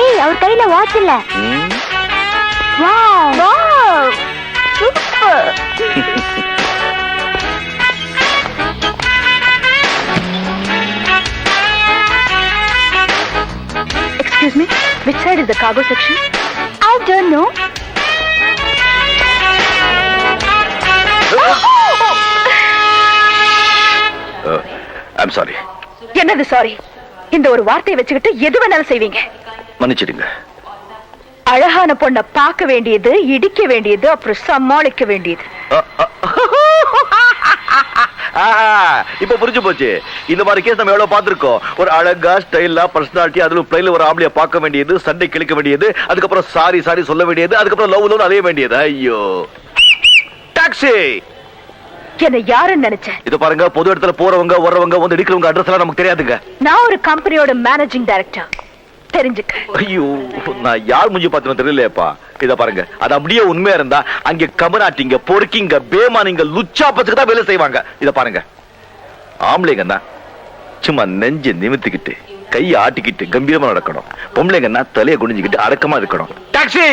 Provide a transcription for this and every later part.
ஏய் அவர் கையில வாட்ச் இல்ல. ம், wow wow super Excuse me, which side is the cargo section? I don't know. I'm sorry என்னது sorry இந்த ஒரு வார்த்தையை வச்சுக்கிட்டு எது வேணாலும் செய்வீங்க? மன்னிச்சிடுங்க. அழகான பொண்ணை பார்க்க வேண்டியது இடிக்க வேண்டியது அப்புறம் சமாளிக்க வேண்டியது. இப்ப புரிஞ்சு போச்சு. இந்த மாதிரி கேஸ் நம்ம எவ்வளவு பார்த்திருக்கோம்? ஒரு அழகா ஸ்டைலா பர்சனாலிட்டி அதுல பிளைல ஒரு ஆம்பளைய பார்க்க வேண்டியது சண்டை கிழிக்க வேண்டியது அதுக்கப்புறம் சாரி சாரி சொல்ல வேண்டியது அதுக்கப்புறம் லவ் லவ் அலைய வேண்டியது. ஐயோ. டாக்ஸி என்ன யாருன்னு நினைச்சேன்? இது பாருங்க பொது இடத்துல போறவங்க வர்றவங்க வந்து இடிக்கிறவங்க அட்ரஸ் எல்லாம் நமக்கு தெரியாதுங்க. நான் ஒரு கம்பெனியோட மேனேஜிங் டைரக்டர் தெரிஞ்சுக்க. ஐயோ நான் யார் முஞ்சி பார்த்தனும் தெரியலையேப்பா. இத பாருங்க அது அப்படியே உண்மையா இருந்தா அங்க கமராட்டிங்க பொறுக்கிங்க பேமானிங்க லுச்சா பச்சுக்கு தான் வேலை செய்வாங்க. இத பாருங்க. ஆம்பளைங்கன்னா சும்மா நெஞ்சு நிமித்திக்கிட்டு கையை ஆட்டிக்கிட்டு கம்பீரமா நடக்கணும். பொம்பளைங்கன்னா தலையை குடிஞ்சுக்கிட்டு அடக்கமா இருக்கணும். டாக்ஸி!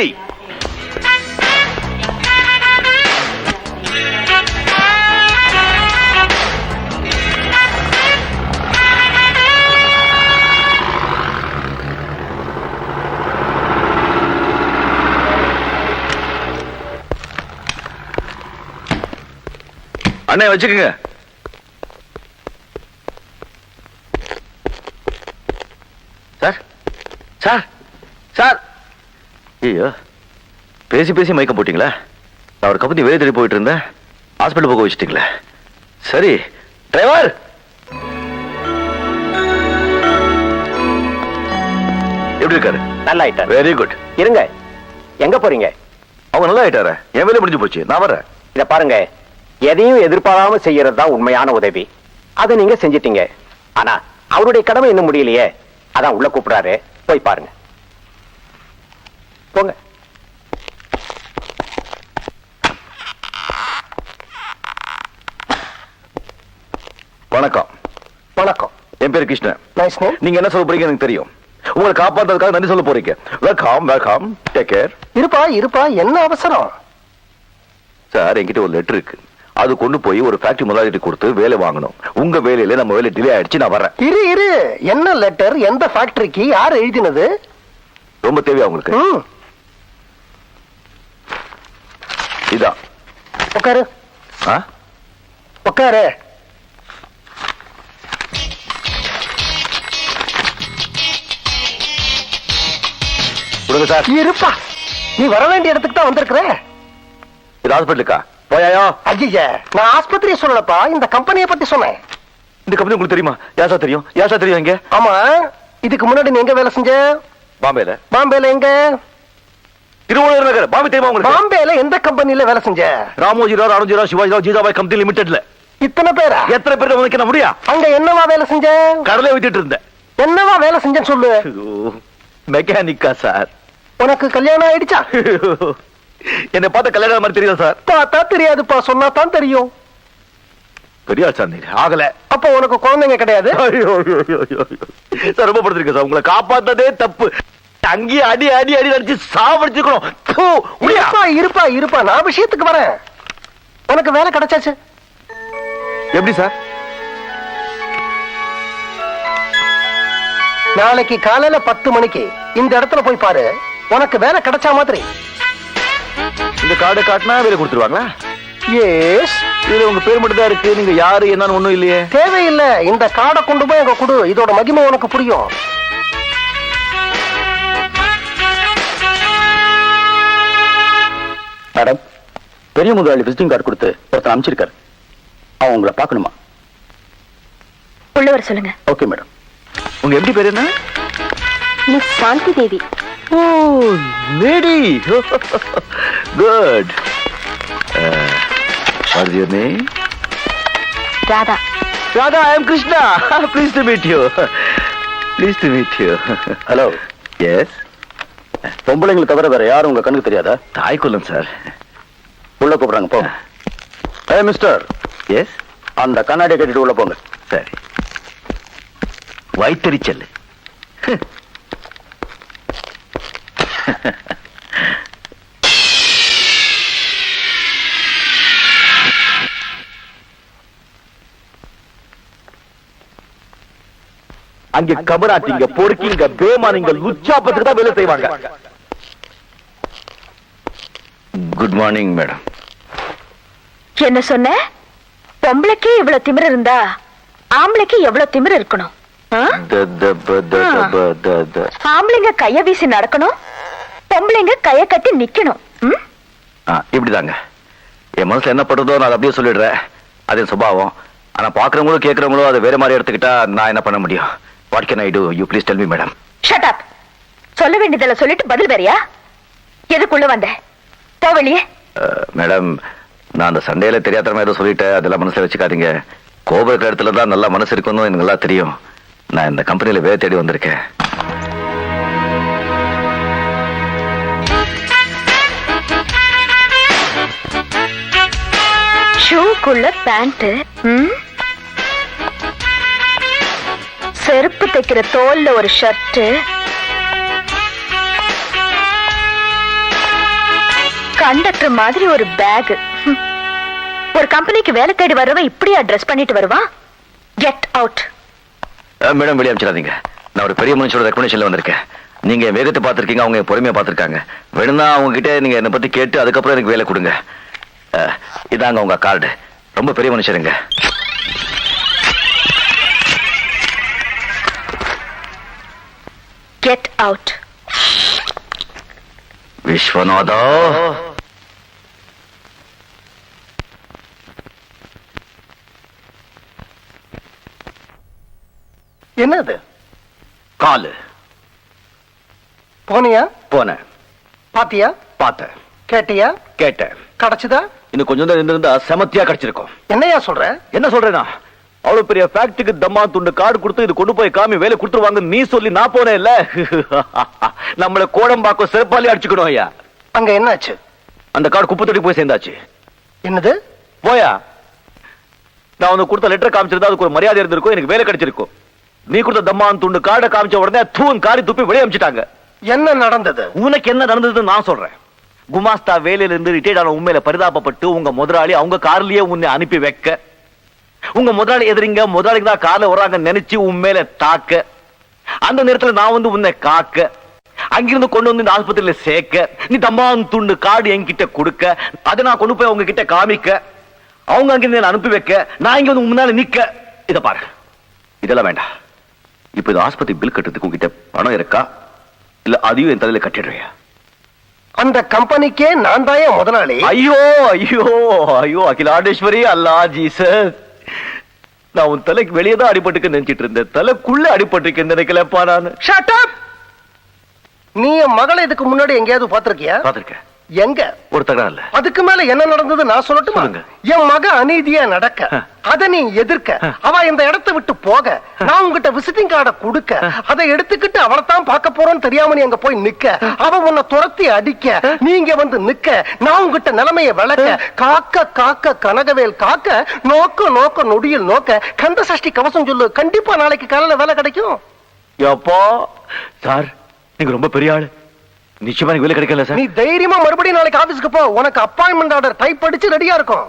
அண்ணே வச்சுக்கோங்க. Sir sir sir. ஐயோ பேசி பேசி மயக்கம் போட்டீங்களா. நான் ஒரு கம்பெனி வெளியே தேடி போயிட்டு இருந்தேன் ஹாஸ்பிட்டல் போக வச்சுட்டீங்களே. சரி டிரைவர்! எப்படி இருக்காரு? நல்லா ஆயிட்டாரு வெரி குட் இருங்க. எங்க போறீங்க? அவங்க நல்லா ஆயிட்டாரு என் வேலை முடிஞ்சு போச்சு. நான் வரேன். இத பாருங்க. எதையும் எதிர்பாராம செய்யறது தான் உண்மையான உதவி. அதை நீங்க செஞ்சிட்டீங்க. ஆனா அவருடைய கடமை இன்னும் முடியலையே. அதான் உள்ள கூப்பிடுறாரு. போய் பாருங்க. போங்க. வணக்கம். வணக்கம். என் பேர் கிருஷ்ணன். நீங்க என்ன சொல்ல போறீங்க எனக்கு தெரியும். உங்களை காப்பாத்துறதுக்காக நன்றி சொல்ல போறீங்க. வெல்கம் வெல்கம் டேக் கேர் இருப்பா இருப்பா. என்ன அவசரம்? சார் என்கிட்ட ஒரு லெட்டர் இருக்கு. அது கொண்டு போய் ஒரு ஃபேக்டரி முதலாளிட்டு கொடுத்து வேலை வாங்கணும். உங்க வேலையில நம்ம வேலை டிலே ஆயிடுச்சு நான் வரேன் இரு இரு. என்ன லெட்டர் எந்த ஃபேக்டரிக்கு யார் எழுதினது? ரொம்ப தேவையா உங்களுக்கு? இதான். உட்காரு? உட்காரு இருப்பா. நீ வர வேண்டிய இடத்துக்கு தான் வந்திருக்கிற. இது ஹாஸ்பிட்டலுக்கா போயாயோ ஐயா நான் ஆஸ்பத்திரியை சொல்லலப்பா. இந்த கம்பெனியை பத்தி சொன்னேன். இந்த கம்பெனி உங்களுக்கு தெரியுமா? யாசா தெரியும்? யாசா தெரியும் எங்க ஆமா. இதுக்கு முன்னாடி நீ எங்க வேலை செஞ்ச? பாம்பேல. பாம்பேல எங்க? திருவள்ளூர் நகர். பாம்பே தெரியுமா உங்களுக்கு? பாம்பேல எந்த கம்பெனில வேலை செஞ்ச? ராமோஜி ராவ் அருண்ஜி ராவ் சிவாஜி ராவ் ஜீதாபாய் கம்பெனி லிமிடெட்ல. இத்தனை பேரா? எத்தனை பேர் உங்களுக்கு என்ன முடியா? அங்க என்னவா வேலை செஞ்ச? கடலை வித்துட்டு இருந்தேன். என்னவா வேலை செஞ்சேன்னு சொல்லு. மெக்கானிக்கா சார் உனக்கு கல்யாணம் ஆயிடுச்சா? என்னை பார்த்த கல்யாணம் மாதிரி தெரியல சார்? பார்த்தா தெரியாதுப்பா சொன்னா தான் தெரியும். பெரிய சார் நீங்க ஆகல. அப்ப உனக்கு குழந்தைங்க கிடையாது. சார் ரொம்ப படுத்திருக்கேன் சார். உங்களை காப்பாத்ததே தப்பு. அங்கேயே அடி அடி அடி அடிச்சு சாவடிச்சுக்கணும்? இருப்பா இருப்பா இருப்பா. நான் விஷயத்துக்கு வரேன். உனக்கு வேலை கிடைச்சாச்சு? எப்படி சார்? நாளைக்கு காலையில பத்து மணிக்கு இந்த இடத்துல போய் பாரு. உனக்கு வேலை கிடைச்சா மாதிரி. இந்த கார்டை காட்டினா வேலை கொடுத்துருவாங்களா? எஸ் இதுல உங்க பேர் மட்டும் தான் இருக்கு. நீங்க யாரு என்னன்னு ஒண்ணும் இல்லையே. தேவையில்லை. இந்த கார்டை கொண்டு போய் அங்க கொடு. இதோட மகிமை உனக்கு புரியும். மேடம் பெரிய முதலாளி விசிட்டிங் கார்டு கொடுத்து ஒருத்தன் அனுப்பிச்சிருக்காரு. அவன் உங்களை பார்க்கணுமா? உள்ளவர் சொல்லுங்க. Okay madam. உங்க எப்படி பேர் என்ன? Miss Shanti Devi. Oh lady. Good what your name Radha Radha I am Krishna please to meet you please to meet you hello yes பொம்பளைங்களை தவிர வேற யாரும் உங்க கண்ணுக்கு தெரியாதா? தாய் கொல்லம் சார் உள்ள கூப்பிடுறாங்க போங்க ஏ மிஸ்டர் எஸ் அந்த கண்ணாடியை கட்டிட்டு உள்ள போங்க. சரி. வயிற்றறிச்சல் அங்க கமராட்டிங்க பொறுக்கிங்க பேமானிங்க லுச்சாப்பத்துக்கு தான் வேலை செய்வாங்க. குட் மார்னிங் மேடம் என்ன சொன்ன? பொம்பளைக்கே இவ்வளவு திமிரு இருந்தா ஆம்பளைக்கு எவ்வளவு திமிரு இருக்கணும்? ஆ? ஆம்பளைங்க கைய வீசி நடக்கணும் பொம்பளைங்க கைய கட்டி நிக்கணும்? இப்படிதாங்க. என் மனசுல என்ன படுறதோ நான் அப்படியே சொல்லிடுறேன். அது சுபாவம். ஆனா பாக்குறவங்களும் கேட்கறவங்களும் அதை வேற மாதிரி எடுத்துக்கிட்டா நான் என்ன பண்ண முடியும்? What can I do you please tell me madam Shut up. சொல்ல வேண்டியதெல்லாம் சொல்லிட்டு பதில் வேறியா? எதுக்குள்ள வந்த? போ வெளியே. மேடம் நான் அந்த சண்டையில தெரியாதமா ஏதோ சொல்லிட்டேன் அதெல்லாம் மனசுல வச்சுக்காதீங்க. கோபுர இருக்கிற இடத்துல தான் நல்லா மனசு இருக்குன்னு எனக்கு நல்லா தெரியும். நான் இந்த கம்பெனில வேலை தேடி வந்திருக்கேன். ஷூக்குள்ள பேண்ட் செருப்பு தைக்கிற தோல்ல ஒரு ஷர்ட்டு. கண்டக்டர் மாதிரி ஒரு பேக். ஒரு கம்பெனிக்கு வேலை தேடி வரவன் இப்படியா ட்ரெஸ் பண்ணிட்டு வருவான்? கெட் அவுட் மேடம் வெளியே அமைச்சிடாதீங்க. நான் ஒரு பெரிய மனுஷோட ரெக்கமெண்டேஷன்ல வந்திருக்கேன். நீங்க வேகத்தை பார்த்திருக்கீங்க அவங்க பொறுமையா பார்த்திருக்காங்க. வேணும்னா அவங்க கிட்ட நீங்க என்னை பத்தி கேட்டு அதுக்கப்புறம் எனக்கு வேலை கொடுங்க. இதாங்க உங்க கார்டு ரொம்ப பெரிய மனுஷருங்க. அவுட் விஸ்வநாதா என்னது? காலு. போனியா? போனேன் பாத்தியா? பார்த்தேன் கேட்டியா? கேட்டேன். கிடைச்சதா? இன்னும் கொஞ்சம் தான் இருந்திருந்தா செமத்தியா கிடைச்சிருக்கும். என்னையா சொல்ற? என்ன சொல்றேனா அவ்வளவு பெரிய ஃபேக்டரிக்கு தம்மா துண்டு கார்டு கொடுத்து இது கொண்டு போய் காமி வேலை கொடுத்துருவாங்க நீ சொல்லி நான் போனேன் இல்ல நம்மள கோடம்பாக்கம் சிறப்பாலே அடிச்சுக்கணும் ஐயா. அங்க என்னாச்சு? அந்த கார்டு குப்பை தொட்டி போய் சேர்ந்தாச்சு. என்னது? போயா. நான் உனக்கு கொடுத்த லெட்டர் காமிச்சிருந்தா அதுக்கு ஒரு மரியாதை இருந்திருக்கும் எனக்கு வேலை கிடைச்சிருக்கும். நீ கொடுத்த தம்மான் துண்டு கார்டை காமிச்ச உடனே தூண் காரி துப்பி வெளியே அமிச்சிட்டாங்க. என்ன நடந்தது? உனக்கு என்ன நடந்ததுன்னு நான் சொல்றேன். குமாஸ்தா வேலையில இருந்து ரிட்டையர்ட் ஆன உண்மையில பரிதாபப்பட்டு உங்க முதலாளி அவங்க கார்லயே உன்னை அனுப்பி வைக்க உங்க முதலாளி எதிரிங்க முதலாளிக்கு தான் கார்ல வர்றாங்க நினைச்சு உண்மையில தாக்க. அந்த நேரத்துல நான் வந்து உன்னை காக்க. அங்கிருந்து கொண்டு வந்து இந்த ஆஸ்பத்திரியில சேர்க்க. நீ தம்மான் துண்டு கார்டு என்கிட்ட கொடுக்க. அதை நான் கொண்டு போய் அவங்க கிட்ட காமிக்க. அவங்க அங்கிருந்து அனுப்பி வைக்க. நான் இங்க வந்து முன்னால நிக்க. இத பாரு இதெல்லாம் வேண்டாம். இப்ப இது ஆஸ்பத்திரி பில் கட்டுறதுக்கு உங்ககிட்ட பணம் இருக்கா? இல்ல அதையும் என் தலையில கட்டிடுறியா? அந்த கம்பெனிக்கே நான் தான் முதலாளி. ஐயோ ஐயோ ஐயோ அகிலாண்டேஸ்வரி அல்லா ஜீசஸ். நான் உன் தலைக்கு வெளியே தான் அடிபட்டுக்கு நினைச்சிட்டு இருந்தேன். தலைக்குள்ள அடிபட்டிருக்கேன் நினைக்கலப்பா நான்! நீ என் மகளை இதுக்கு முன்னாடி எங்கேயாவது பாத்திருக்கியா பாத்திருக்கேன் எங்க? ஒரு தகராறு இல்ல அதுக்கு மேல என்ன நடந்தது நான் சொல்லட்டுமா. என் மக அநீதியா நடக்க. அத நீ எதிர்க்க. அவ இந்த இடத்தை விட்டு போக நான் உங்ககிட்ட விசிட்டிங் கார்டை கொடுக்க அதை எடுத்துக்கிட்டு அவளை தான் பார்க்க போறோம்னு தெரியாம நீ அங்க போய் நிக்க. அவ உன்னை துரத்தி அடிக்க நீங்க வந்து நிக்க. நான் உங்ககிட்ட நிலைமைய விளக்க காக்க காக்க கனகவேல் காக்க நோக்க நோக்க நொடியில் நோக்க கந்த சஷ்டி கவசம் சொல்லு கண்டிப்பா நாளைக்கு காலையில வேலை கிடைக்கும். எப்பா? சார் நீங்க ரொம்ப பெரிய ஆளு. நிச்சயமா எனக்கு வேலை கிடைக்கல சார். நீ தைரியமா மறுபடியும் நாளைக்கு ஆபீஸ்க்கு போ. உனக்கு அப்பாயின்மெண்ட் ஆர்டர் டைப் அடிச்சு ரெடியா இருக்கும்.